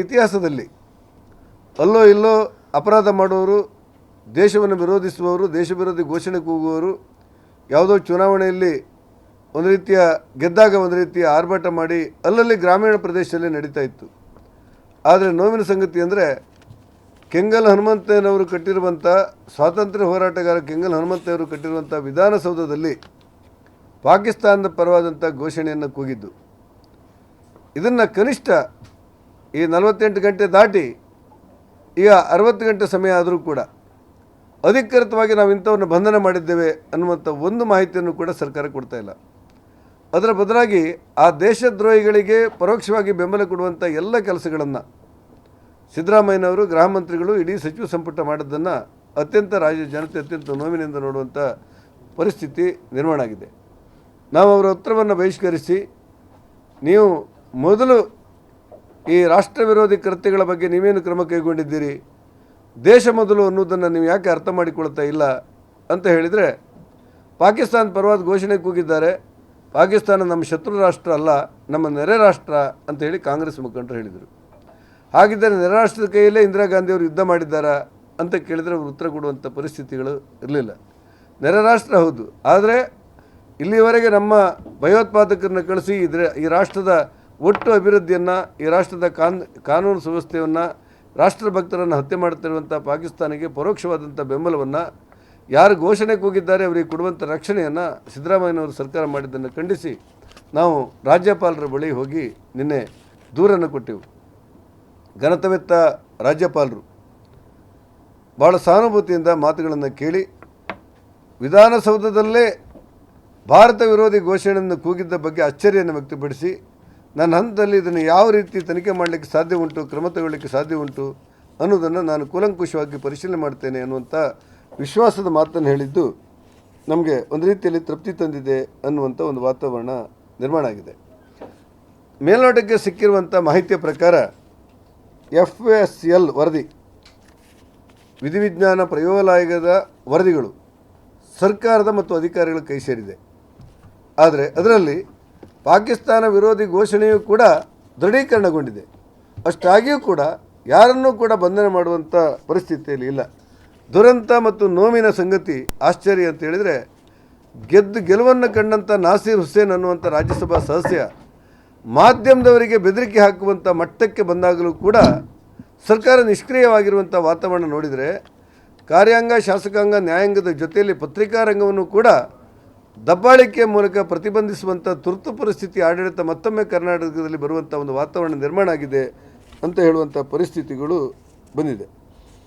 ಇತಿಹಾಸದಲ್ಲಿ ಅಲ್ಲೋ ಇಲ್ಲೋ ಅಪರಾಧ ಮಾಡುವವರು ದೇಶವನ್ನು ವಿರೋಧಿಸುವವರು, ದೇಶ ವಿರೋಧಿ ಘೋಷಣೆ ಕೂಗುವವರು ಯಾವುದೋ ಚುನಾವಣೆಯಲ್ಲಿ ಒಂದು ರೀತಿಯ, ಗೆದ್ದಾಗ ಒಂದು ರೀತಿಯ ಆರ್ಭಟ ಮಾಡಿ ಅಲ್ಲಲ್ಲಿ ಗ್ರಾಮೀಣ ಪ್ರದೇಶದಲ್ಲಿ ನಡೀತಾ ಇತ್ತು. ಆದರೆ ನೋವಿನ ಸಂಗತಿ ಅಂದರೆ ಕೆಂಗಲ್ ಹನುಮಂತಯ್ಯನವರು ಕಟ್ಟಿರುವಂಥ ಸ್ವಾತಂತ್ರ್ಯ ಹೋರಾಟಗಾರ ಕೆಂಗಲ್ ಹನುಮಂತಯ್ಯವರು ಕಟ್ಟಿರುವಂಥ ವಿಧಾನಸೌಧದಲ್ಲಿ ಪಾಕಿಸ್ತಾನದ ಪರವಾದಂಥ ಘೋಷಣೆಯನ್ನು ಕೂಗಿದ್ದು. ಇದನ್ನು ಕನಿಷ್ಠ ಈ ನಲವತ್ತೆಂಟು ಗಂಟೆ ದಾಟಿ ಈಗ ಅರವತ್ತು ಗಂಟೆ ಸಮಯ ಆದರೂ ಕೂಡ ಅಧಿಕೃತವಾಗಿ ನಾವು ಇಂಥವ್ರನ್ನ ಬಂಧನ ಮಾಡಿದ್ದೇವೆ ಅನ್ನುವಂಥ ಒಂದು ಮಾಹಿತಿಯನ್ನು ಕೂಡ ಸರ್ಕಾರ ಕೊಡ್ತಾ ಇಲ್ಲ. ಅದರ ಬದಲಾಗಿ ಆ ದೇಶದ್ರೋಹಿಗಳಿಗೆ ಪರೋಕ್ಷವಾಗಿ ಬೆಂಬಲ ಕೊಡುವಂಥ ಎಲ್ಲ ಕೆಲಸಗಳನ್ನು ಸಿದ್ದರಾಮಯ್ಯನವರು, ಗೃಹ ಮಂತ್ರಿಗಳು, ಇಡೀ ಸಚಿವ ಸಂಪುಟ ಮಾಡಿದ್ದನ್ನು ಅತ್ಯಂತ ರಾಜ್ಯ ಜನತೆ ಅತ್ಯಂತ ನೋವಿನಿಂದ ನೋಡುವಂಥ ಪರಿಸ್ಥಿತಿ ನಿರ್ಮಾಣ ಆಗಿದೆ. ನಾವು ಅವರ ಉತ್ತರವನ್ನು ಬಹಿಷ್ಕರಿಸಿ ನೀವು ಮೊದಲು ಈ ರಾಷ್ಟ್ರ ವಿರೋಧಿ ಕೃತ್ಯಗಳ ಬಗ್ಗೆ ನೀವೇನು ಕ್ರಮ ಕೈಗೊಂಡಿದ್ದೀರಿ? ದೇಶ ಮೊದಲು ಅನ್ನೋದನ್ನು ನೀವು ಯಾಕೆ ಅರ್ಥ ಮಾಡಿಕೊಳ್ತಾ ಇಲ್ಲ ಅಂತ ಹೇಳಿದರೆ, ಪಾಕಿಸ್ತಾನ ಪರವಾದ ಘೋಷಣೆ ಕೂಗಿದ್ದಾರೆ. ಪಾಕಿಸ್ತಾನ ನಮ್ಮ ಶತ್ರು ರಾಷ್ಟ್ರ ಅಲ್ಲ, ನಮ್ಮ ನೆರೆ ರಾಷ್ಟ್ರ ಅಂತ ಹೇಳಿ ಕಾಂಗ್ರೆಸ್ ಮುಖಂಡರು ಹೇಳಿದರು. ಹಾಗಿದ್ದರೆ ನೆರೆ ರಾಷ್ಟ್ರದ ಕೈಯಲ್ಲೇ ಇಂದಿರಾ ಗಾಂಧಿಯವರು ಯುದ್ಧ ಮಾಡಿದ್ದಾರಾ ಅಂತ ಕೇಳಿದರೆ ಅವರು ಉತ್ತರ ಕೊಡುವಂಥ ಪರಿಸ್ಥಿತಿಗಳು ಇರಲಿಲ್ಲ. ನೆರೆ ರಾಷ್ಟ್ರ ಹೌದು. ಆದರೆ ಇಲ್ಲಿವರೆಗೆ ನಮ್ಮ ಭಯೋತ್ಪಾದಕರನ್ನ ಕಳಿಸಿ ಇದ್ರೆ ಈ ರಾಷ್ಟ್ರದ ಒಟ್ಟು ಅಭಿವೃದ್ಧಿಯನ್ನು ಈ ರಾಷ್ಟ್ರದ ಕಾನ್, ಕಾನೂನು ಸುವ್ಯವಸ್ಥೆಯನ್ನು ರಾಷ್ಟ್ರಭಕ್ತರನ್ನು ಹತ್ಯೆ ಮಾಡುತ್ತಿರುವಂಥ ಪಾಕಿಸ್ತಾನಿಗೆ ಪರೋಕ್ಷವಾದಂಥ ಬೆಂಬಲವನ್ನು ಯಾರು ಘೋಷಣೆ ಕೂಗಿದ್ದಾರೆ ಅವರಿಗೆ ಕೊಡುವಂಥ ರಕ್ಷಣೆಯನ್ನು ಸಿದ್ದರಾಮಯ್ಯನವರು ಸರ್ಕಾರ ಮಾಡಿದ್ದನ್ನು ಖಂಡಿಸಿ ನಾವು ರಾಜ್ಯಪಾಲರ ಬಳಿ ಹೋಗಿ ನಿನ್ನೆ ದೂರನ್ನು ಕೊಟ್ಟೆವು. ಘನತವೆತ್ತ ರಾಜ್ಯಪಾಲರು. ಭಾಳ ಸಹಾನುಭೂತಿಯಿಂದ ಮಾತುಗಳನ್ನು ಕೇಳಿ ವಿಧಾನಸೌಧದಲ್ಲೇ ಭಾರತ ವಿರೋಧಿ ಘೋಷಣೆಯನ್ನು ಕೂಗಿದ್ದ ಬಗ್ಗೆ ಅಚ್ಚರಿಯನ್ನು ವ್ಯಕ್ತಪಡಿಸಿ ನನ್ನ ಹಂತದಲ್ಲಿ ಇದನ್ನು ಯಾವ ರೀತಿ ತನಿಖೆ ಮಾಡಲಿಕ್ಕೆ ಸಾಧ್ಯ ಉಂಟು, ಕ್ರಮ ತಗೊಳ್ಳಿಕ್ಕೆ ಸಾಧ್ಯ ಉಂಟು ಅನ್ನೋದನ್ನು ನಾನು ಕೂಲಂಕುಷವಾಗಿ ಪರಿಶೀಲನೆ ಮಾಡ್ತೇನೆ ಅನ್ನುವಂಥ ವಿಶ್ವಾಸದ ಮಾತನ್ನು ಹೇಳಿದ್ದು ನಮಗೆ ಒಂದು ರೀತಿಯಲ್ಲಿ ತೃಪ್ತಿ ತಂದಿದೆ ಅನ್ನುವಂಥ ಒಂದು ವಾತಾವರಣ ನಿರ್ಮಾಣ ಆಗಿದೆ. ಮೇಲ್ನೋಟಕ್ಕೆ ಸಿಕ್ಕಿರುವಂಥ ಮಾಹಿತಿಯ ಪ್ರಕಾರ ಎಫ್ ಎಸ್ ಎಲ್ ವರದಿ, ವಿಧಿವಿಜ್ಞಾನ ಪ್ರಯೋಗಾಲಯದ ವರದಿಗಳು ಸರ್ಕಾರದ ಮತ್ತು ಅಧಿಕಾರಿಗಳ ಕೈ ಸೇರಿದೆ. ಆದರೆ ಅದರಲ್ಲಿ ಪಾಕಿಸ್ತಾನ ವಿರೋಧಿ ಘೋಷಣೆಯೂ ಕೂಡ ದೃಢೀಕರಣಗೊಂಡಿದೆ. ಅಷ್ಟಾಗಿಯೂ ಕೂಡ ಯಾರನ್ನೂ ಕೂಡ ಬಂಧನ ಮಾಡುವಂಥ ಪರಿಸ್ಥಿತಿಯಲ್ಲಿ ಇಲ್ಲ. ದುರಂತ ಮತ್ತು ನೋವಿನ ಸಂಗತಿ ಆಶ್ಚರ್ಯ ಅಂತ ಹೇಳಿದರೆ, ಗೆದ್ದು ಗೆಲುವನ್ನು ಕಂಡಂಥ ನಾಸೀರ್ ಹುಸೇನ್ ಅನ್ನುವಂಥ ರಾಜ್ಯಸಭಾ ಸದಸ್ಯ ಮಾಧ್ಯಮದವರಿಗೆ ಬೆದರಿಕೆ ಹಾಕುವಂಥ ಮಟ್ಟಕ್ಕೆ ಬಂದಾಗಲೂ ಕೂಡ ಸರ್ಕಾರ ನಿಷ್ಕ್ರಿಯವಾಗಿರುವಂಥ ವಾತಾವರಣ ನೋಡಿದರೆ, ಕಾರ್ಯಾಂಗ, ಶಾಸಕಾಂಗ, ನ್ಯಾಯಾಂಗದ ಜೊತೆಯಲ್ಲಿ ಪತ್ರಿಕಾ ರಂಗವನ್ನು ಕೂಡ ದಬ್ಬಾಳಿಕೆಯ ಮೂಲಕ ಪ್ರತಿಬಂಧಿಸುವಂಥ ತುರ್ತು ಪರಿಸ್ಥಿತಿ ಆಡಳಿತ ಮತ್ತೊಮ್ಮೆ ಕರ್ನಾಟಕದಲ್ಲಿ ಬರುವಂಥ ಒಂದು ವಾತಾವರಣ ನಿರ್ಮಾಣ ಆಗಿದೆ ಅಂತ ಹೇಳುವಂಥ ಪರಿಸ್ಥಿತಿಗಳು ಬಂದಿದೆ.